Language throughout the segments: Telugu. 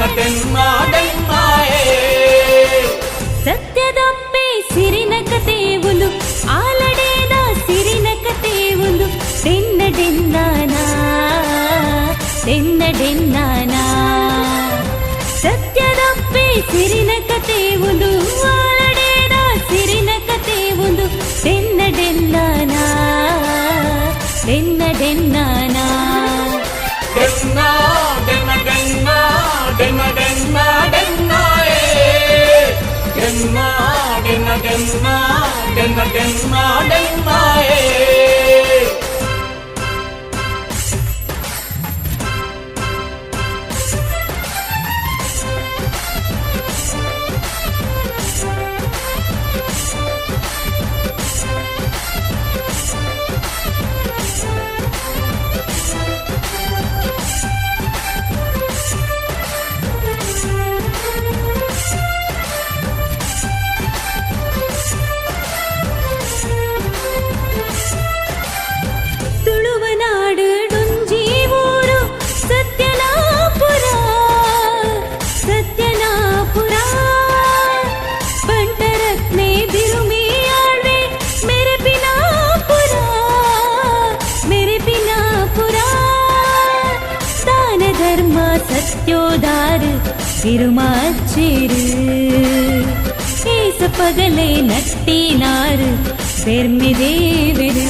ಡೆನ್ನ ಡೆನ್ನ ಡೆನ್ನಾಯೇ ಸತ್ಯದಪ್ಪೆ ಸಿರಿನ ಕಥೆಯುಲು ಆಲಡೇದ ಸಿರಿನ ಕಥೆಯುಲು ತೆನ್ನ ಡೆನ್ನಾನ ತೆನ್ನ ಡೆನ್ನಾನ ಸತ್ಯದಪ್ಪೆ ಸಿರಿನ ಕಥೆಯುಲು ಆಲಡೇದ ಸಿರಿನ ಕಥೆಯುಲು ತೆನ್ನ ಡೆನ್ನಾನ ತೆನ್ನ ಡೆನ್ನಾನ smile. அம்மா சத்யோதாரு திருமாச்சிரு சேச பகலை நட்டினாரு பெருமை தேவிரு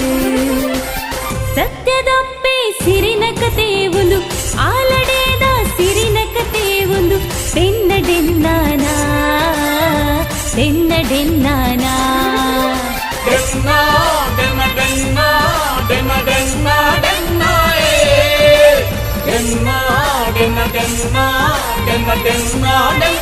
సత్యదప్పే సిరినక దేవులు ఆలడేద సిరినక దేవులు పెన్నడెన్నానా పెన్నడెన్నానా. డెన్నా డెన్న డెన్నా డెన్న డెన్నా தென்னாடல்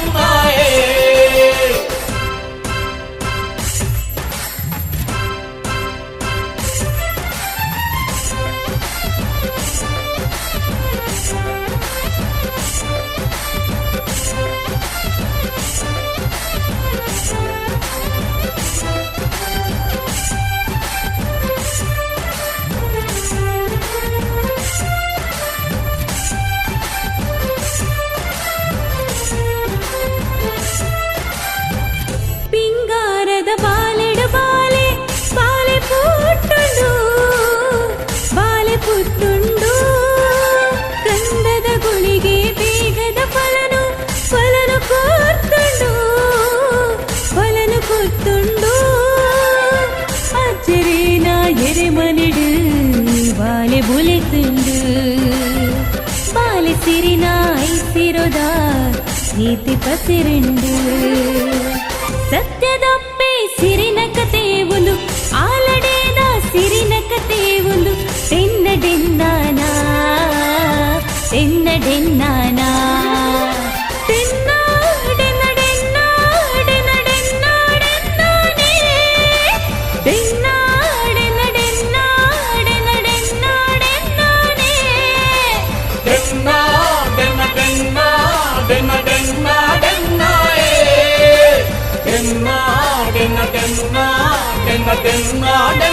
ಬುಲೆತುಂಡು ಬಾಲೆ ಸಿರಿನ ಐಸಿರೋದ ನೀತಿ ಪಸಿರುಂಡು தென்னாட